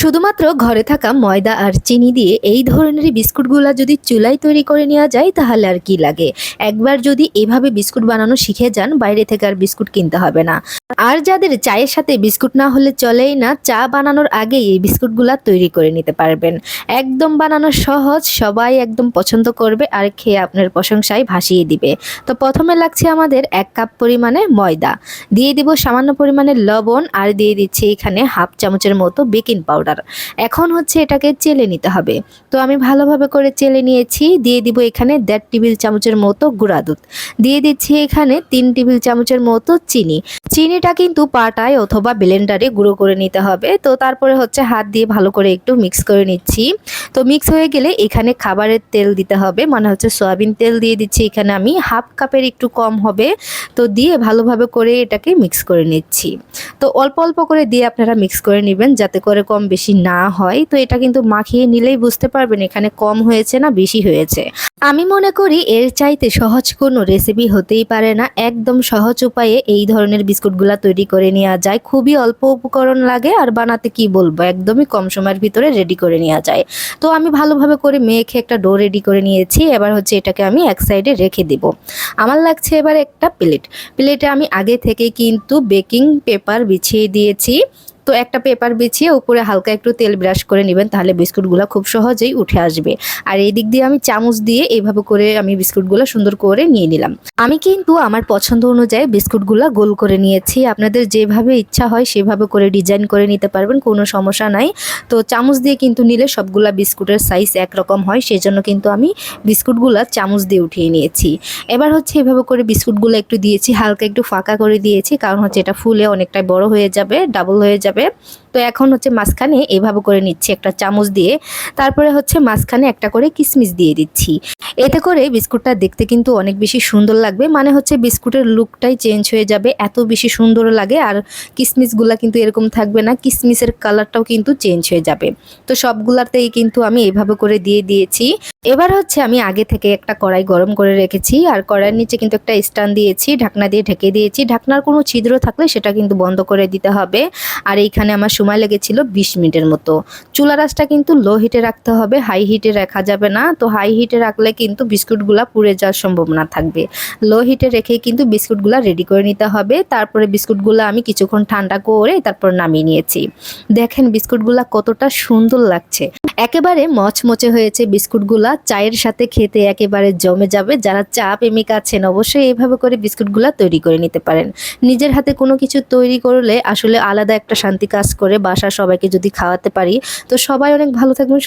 শুধুমাত্র ঘরে থাকা ময়দা আর চিনি দিয়ে এই ধরনের বিস্কুটগুলা যদি চুলায় তৈরি করে নেওয়া যায়, তাহলে আর কি লাগে? একবার যদি এভাবে বিস্কুট বানানো শিখে যান, বাইরে থেকে আর বিস্কুট কিনতে হবে না। আর যাদের চায়ের সাথে বিস্কুট না হলে চলেই না, চা বানানোর আগেই এই বিস্কুটগুলা তৈরি করে নিতে পারবেন। একদম বানানো সহজ, সবাই একদম পছন্দ করবে আর খেয়ে আপনার প্রশংসায় ভাসিয়ে দিবে। তো প্রথমে লাগছে আমাদের এক কাপ পরিমাণে ময়দা। দিয়ে দিব সামান্য পরিমাণে লবণ আর দিয়ে দিচ্ছি এখানে হাফ চামচের মতো বেকিং পাউডার। এখন হচ্ছে এটাকে চেলে নিতে হবে। তো আমি ভালোভাবে করে চেলে নিয়েছি। দিয়ে দিব এখানে দেড় টেবিল চামচের মতো গুঁড়া দুধ। দিয়ে দিচ্ছি এখানে তিন টেবিল চামচের মতো চিনি। চিনিটা কিন্তু পাটায় অথবা ব্লেন্ডারে গুঁড়ো করে নিতে হবে। তো তারপরে হচ্ছে হাত দিয়ে ভালো করে একটু মিক্স করে নিচ্ছি। তো মিক্স হয়ে গেলে এখানে খাবারের তেল দিতে হবে। মানে হচ্ছে সয়াবিন তেল দিয়ে দিচ্ছি। এখানে আমি হাফ কাপের একটু কম হবে। তো দিয়ে ভালোভাবে করে এটাকে মিক্স করে নিচ্ছি। তো অল্প অল্প করে দিয়ে আপনারা মিক্স করে নেবেন। যাতে করে কম বেশি না হয়, তো এটা কিন্তু মাখিয়ে নিলেই বুঝতে পারবেন এখানে কম হয়েছে না বেশি হয়েছে। আমি মনে করি এর চাইতে সহজ কোনো রেসিপি হতেই পারে না। একদম সহজ উপায়ে এই ধরনের বিস্কুটগুলা তৈরি করে নেওয়া যায়। খুবই অল্প উপকরণ লাগে আর বানাতে কি বলব, একদমই কম সময়ের ভিতরে রেডি করে নেওয়া যায়। তো আমি ভালোভাবে করে মেখে একটা ডো রেডি করে নিয়েছি, এবার হচ্ছে এটাকে আমি এক সাইডে রেখে দেব। আমার লাগছে এবার একটা প্লেট প্লেটে আমি আগে থেকে কিন্তু বেকিং পেপার বিছিয়ে দিয়েছি। তো একটা পেপার বিছিয়ে উপরে হালকা একটু তেল ব্রাশ করে নেবেন, তাহলে বিস্কুটগুলো খুব সহজেই উঠে আসবে। আর এই দিক দিয়ে আমি চামচ দিয়ে এইভাবে করে আমি বিস্কুটগুলো সুন্দর করে নিয়ে নিলাম। আমি কিন্তু আমার পছন্দ অনুযায়ী বিস্কুটগুলো গোল করে নিয়েছি। আপনাদের যেভাবে ইচ্ছা হয় সেভাবে করে ডিজাইন করে নিতে পারবেন, কোনো সমস্যা নাই। তো চামচ দিয়ে কিন্তু নিলে সবগুলা বিস্কুটের সাইজ একরকম হয়, সেজন্য কিন্তু আমি বিস্কুটগুলো চামচ দিয়ে উঠিয়ে নিয়েছি। এবার হচ্ছে এভাবে করে বিস্কুটগুলো একটু দিয়েছি, হালকা একটু ফাঁকা করে দিয়েছি, কারণ হচ্ছে এটা ফুলে অনেকটাই বড় হয়ে যাবে ডাবল হয়ে যাবে। যাবে তো এখন হচ্ছে মাঝখানে এভাবে করে নিচ্ছি একটা চামচ দিয়ে। তারপরে হচ্ছে মাঝখানে একটা করে কিশমিশ দিয়ে দিচ্ছি। এতে করে বিস্কুটটা দেখতে কিন্তু অনেক বেশি সুন্দর লাগবে। মানে হচ্ছে বিস্কুটের লুকটাই চেঞ্জ হয়ে যাবে, এত বেশি সুন্দর লাগে আর কিশমিশগুলা কিন্তু এরকম থাকবে না কিশমিশের কালারটাও কিন্তু চেঞ্জ হয়ে যাবে। তো সবগুলাতেই কিন্তু আমি এইভাবে করে দিয়ে দিয়েছি। এবার হচ্ছে আমি আগে থেকে একটা কড়াই গরম করে রেখেছি আর কড়াইয়ের নিচে কিন্তু একটা স্ট্যান্ড দিয়েছি, ঢাকনা দিয়ে ঢেকে দিয়েছি। ঢাকনার কোনো ছিদ্র থাকলে সেটা কিন্তু বন্ধ করে দিতে হবে। আর এইখানে আমার সময় লেগেছিল বিশ মিনিটের মতো। চুলা রাসটা কিন্তু লো হিটে রাখতে হবে হাই হিটে রাখা যাবে না। তো হাই হিটে রাখলে কিন্তু বিস্কুটগুলা পুড়ে যাওয়ার সম্ভাবনা থাকবে। লো হিটে রেখে কিন্তু বিস্কুটগুলা রেডি করে নিতে হবে। তারপরে বিস্কুটগুলো আমি কিছুক্ষণ ঠান্ডা করে তারপর নামিয়ে নিয়েছি। দেখেন বিস্কুটগুলা কতটা সুন্দর লাগছে। একেবারে মচমচে হয়েছে বিস্কুটগুলা। চায়ের সাথে খেতে একেবারে জমে যাবে। যারা চা প্রেমিক আছেন, অবশ্যই এইভাবে করে বিস্কুটগুলা তৈরি করে নিতে পারেন। নিজের হাতে কোনো কিছু তৈরি করলে আসলে আলাদা একটা শান্তি কাজ করে। বাসা সবাইকে যদি খাওয়াতে পারি। তো সবাই অনেক ভালো থাকবেন।